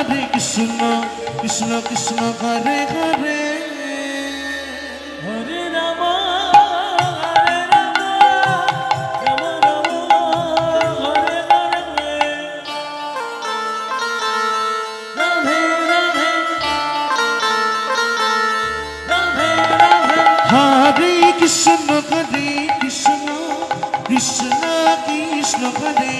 Hare Hare Hare. Ram Hare Ram Ram Ram Hare Hare Hare Krishna Hare Krishna. Krishna Krishna Hare Hare Hare Ram Hare Ram Ram Ram Hare Hare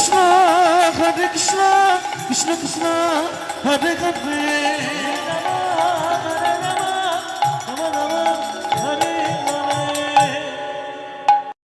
Krishna Krishna, Hare Hare.